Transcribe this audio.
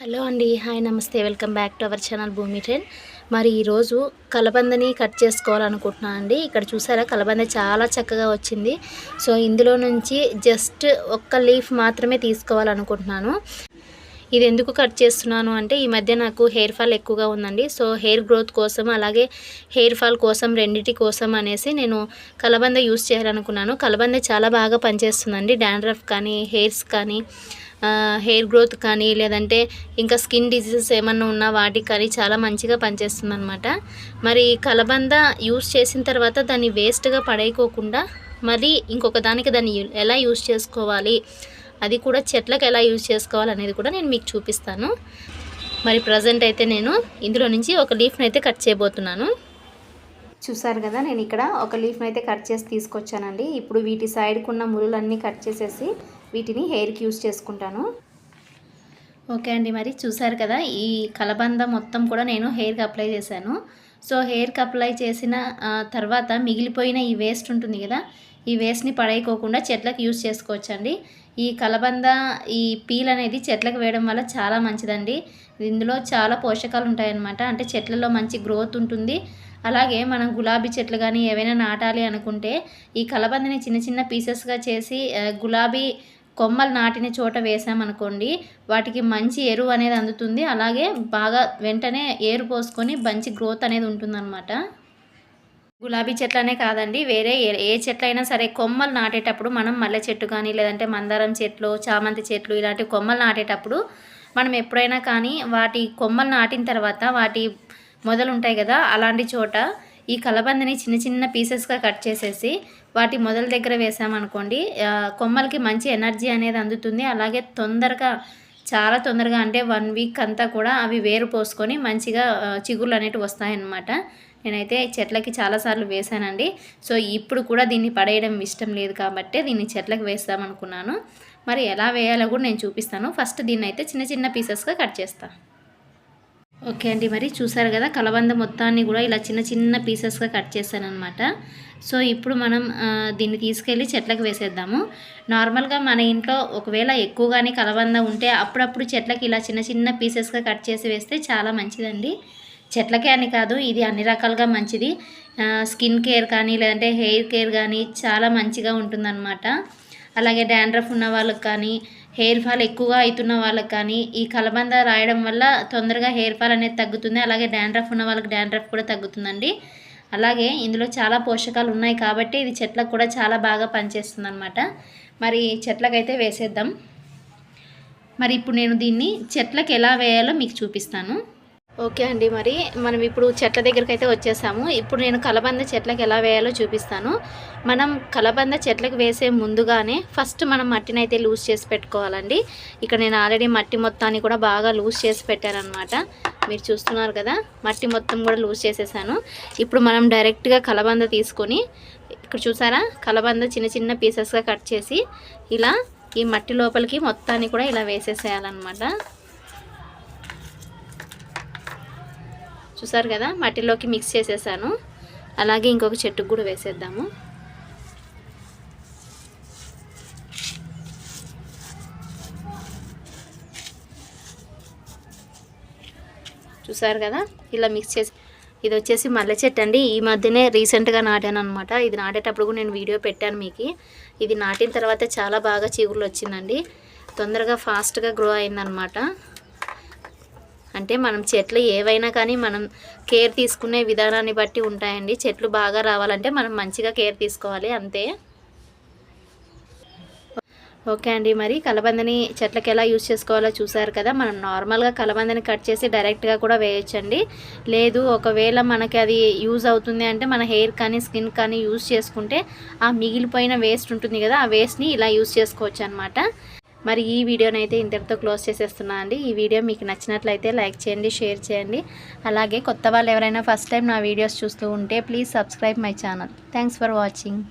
Hello అండి hi నమస్తే. Welcome back to our channel Bhoomi train మరి ఈరోజు కలబందని కట్ చేసుకోవాలనుకుంటున్నాను అండి. ఇక్కడ చూసారా కలబంద చాలా చక్కగా వచ్చింది. సో ఇందులో నుంచి జస్ట్ ఒక్క లీఫ్ మాత్రమే తీసుకోవాలనుకుంటున్నాను. ఇది ఎందుకు కట్ చేస్తున్నాను అంటే ఈ మధ్య నాకు హెయిర్ ఫాల్ ఎక్కువగా ఉందండి. సో హెయిర్ గ్రోత్ కోసం అలాగే హెయిర్ ఫాల్ కోసం రెండిటి కోసం అనేసి నేను కలబంద యూస్ చేయాలనుకున్నాను. కలబంద చాలా బాగా పనిచేస్తుందండి. డాండ్రఫ్ కానీ హెయిర్స్ కానీ హెయిర్ గ్రోత్ కానీ లేదంటే ఇంకా స్కిన్ డిసీజెస్ ఏమన్నా ఉన్నా వాటికి కానీ చాలా మంచిగా పనిచేస్తుంది అనమాట మరి కలబంద యూస్ చేసిన తర్వాత దాన్ని వేస్ట్గా పడేయకోకుండా మరి ఇంకొక దానికి దాన్ని ఎలా యూస్ చేసుకోవాలి? అది కూడా చెట్లకు ఎలా యూజ్ చేసుకోవాలి అనేది కూడా నేను మీకు చూపిస్తాను. మరి ప్రజెంట్ అయితే నేను ఇందులో నుంచి ఒక లీఫ్ని అయితే కట్ చేయబోతున్నాను. చూసారు కదా నేను ఇక్కడ ఒక లీఫ్ని అయితే కట్ చేసి తీసుకొచ్చానండి. ఇప్పుడు వీటి సైడ్కి ఉన్న మురులన్నీ కట్ చేసేసి వీటిని హెయిర్కి యూజ్ చేసుకుంటాను. ఓకే అండి మరి చూసారు కదా ఈ కలబంద మొత్తం కూడా నేను హెయిర్కి అప్లై చేశాను. సో హెయిర్కి అప్లై చేసిన తర్వాత మిగిలిపోయిన ఈ వేస్ట్ ఉంటుంది కదా ఈ వేస్ట్ని పడేయకోకుండా చెట్లకు యూజ్ చేసుకోవచ్చండి. ఈ కలబంద ఈ పీల్ అనేది చెట్లకు వేయడం వల్ల చాలా మంచిదండి. ఇందులో చాలా పోషకాలు ఉంటాయన్నమాట. అంటే చెట్లలో మంచి గ్రోత్ ఉంటుంది. అలాగే మనం గులాబీ చెట్లు కానీ ఏవైనా నాటాలి అనుకుంటే ఈ కలబందని చిన్న చిన్న పీసెస్గా చేసి గులాబీ కొమ్మలు నాటిన చోట వేసామనుకోండి వాటికి మంచి ఎరువు అనేది అందుతుంది. అలాగే బాగా వెంటనే ఏరు పోసుకొని మంచి గ్రోత్ అనేది ఉంటుందన్నమాట. గులాబీ చెట్లనే కాదండి వేరే ఏ- ఏ చెట్లైనా సరే కొమ్మలు నాటేటప్పుడు మనం మల్లె చెట్టు కానీ లేదంటే మందారం చెట్లు చామంతి చెట్లు ఇలాంటి కొమ్మలు నాటేటప్పుడు మనం ఎప్పుడైనా కానీ వాటి కొమ్మలు నాటిన తర్వాత వాటి మొదలు ఉంటాయి కదా అలాంటి చోట ఈ కలబందని చిన్న చిన్న పీసెస్గా కట్ చేసేసి వాటి మొదల దగ్గర వేసామనుకోండి కొమ్మలకి మంచి ఎనర్జీ అనేది అందుతుంది. అలాగే తొందరగా చాలా తొందరగా అంటే వన్ వీక్ అంతా కూడా అవి వేరు పోసుకొని మంచిగా చిగుళ్ళు అనేవి వస్తాయన్నమాట. నేనైతే చెట్లకి చాలాసార్లు వేసానండి సో ఇప్పుడు కూడా దీన్ని పడేయడం ఇష్టం లేదు కాబట్టి దీన్ని చెట్లకు వేస్తామనుకున్నాను మరి ఎలా వేయాలో కూడా నేను చూపిస్తాను. ఫస్ట్ దీన్ని అయితే చిన్న చిన్న పీసెస్గా కట్ చేస్తాను ఓకే అండి. మరి చూసారు కదా కలబంద మొత్తాన్ని కూడా ఇలా చిన్న చిన్న పీసెస్గా కట్ చేశాను అనమాట సో ఇప్పుడు మనం దీన్ని తీసుకెళ్ళి చెట్లకు వేసేద్దాము. నార్మల్గా మన ఇంట్లో ఒకవేళ ఎక్కువగానే కలబంద ఉంటే అప్పుడప్పుడు చెట్లకి ఇలా చిన్న చిన్న పీసెస్గా కట్ చేసి వేస్తే చాలా మంచిదండి. చెట్లకే అని కాదు ఇది అన్ని రకాలుగా మంచిది. స్కిన్ కేర్ కానీ లేదంటే హెయిర్ కేర్ కానీ చాలా మంచిగా ఉంటుందన్నమాట. అలాగే డాండ్రఫ్ ఉన్న వాళ్ళకి కానీ హెయిర్ ఫాల్ ఎక్కువగా అవుతున్న వాళ్ళకి కానీ ఈ కలబంద రాయడం వల్ల తొందరగా హెయిర్ ఫాల్ అనేది తగ్గుతుంది. అలాగే డాండ్రఫ్ ఉన్న వాళ్ళకి డాండ్రఫ్ కూడా తగ్గుతుందండి. అలాగే ఇందులో చాలా పోషకాలు ఉన్నాయి కాబట్టి ఇది చెట్లకు కూడా చాలా బాగా పనిచేస్తుంది అనమాట మరి చెట్లకైతే వేసేద్దాం. మరి ఇప్పుడు నేను దీన్ని చెట్లకు ఎలా వేయాలో మీకు చూపిస్తాను. ఓకే అండి మరి మనం ఇప్పుడు చెట్ల దగ్గరికి అయితే వచ్చేసాము. ఇప్పుడు నేను కలబంద చెట్లకు ఎలా వేయాలో చూపిస్తాను. మనం కలబంద చెట్లకు వేసే ముందుగానే ఫస్ట్ మనం మట్టిని అయితే లూజ్ చేసి పెట్టుకోవాలండి. ఇక్కడ నేను ఆల్రెడీ మట్టి మొత్తాన్ని కూడా బాగా లూజ్ చేసి పెట్టానమాట మీరు చూస్తున్నారు కదా మట్టి మొత్తం కూడా లూజ్ చేసేసాను. ఇప్పుడు మనం డైరెక్ట్గా కలబంద తీసుకొని ఇక్కడ చూసారా? కలబంద చిన్న చిన్న పీసెస్గా కట్ చేసి ఇలా ఈ మట్టి లోపలికి మొత్తాన్ని కూడా ఇలా వేసేసేయాలన్నమాట. చూసారు కదా మట్టిలోకి మిక్స్ చేసేసాను. అలాగే ఇంకొక చెట్టుకు కూడా వేసేద్దాము. చూసారు కదా ఇలా మిక్స్ చేసి ఇది వచ్చేసి మల్లె చెట్టు అండి. ఈ మధ్యనే రీసెంట్గా నాటాను అనమాట ఇది నాటేటప్పుడు కూడా నేను వీడియో పెట్టాను మీకు. ఇది నాటిన తర్వాత చాలా బాగా చిగురులు వచ్చిందండి. తొందరగా ఫాస్ట్గా గ్రో అయిందనమాట అంటే మనం చెట్లు ఏవైనా కానీ మనం కేర్ తీసుకునే విధానాన్ని బట్టి ఉంటాయండి. చెట్లు బాగా రావాలంటే మనం మంచిగా కేర్ తీసుకోవాలి అంతే. ఓకే అండి. మరి కలబందని చెట్లకి ఎలా యూజ్ చేసుకోవాలో చూసారు కదా. మనం నార్మల్గా కలబందని కట్ చేసి డైరెక్ట్గా కూడా వేయొచ్చండి. లేదు ఒకవేళ మనకి అది యూజ్ అవుతుంది అంటే మన హెయిర్ కానీ స్కిన్ కానీ యూజ్ చేసుకుంటే ఆ మిగిలిపోయిన వేస్ట్ ఉంటుంది కదా ఆ వేస్ట్ని ఇలా యూజ్ చేసుకోవచ్చు అనమాట మరి ఈ వీడియోని అయితే ఇంతటితో క్లోజ్ చేసేస్తున్నా అండి. ఈ వీడియో మీకు నచ్చినట్లయితే లైక్ చేయండి షేర్ చేయండి. అలాగే కొత్త వాళ్ళు ఎవరైనా ఫస్ట్ టైం నా వీడియోస్ చూస్తూ ఉంటే please subscribe my channel. Thanks for watching.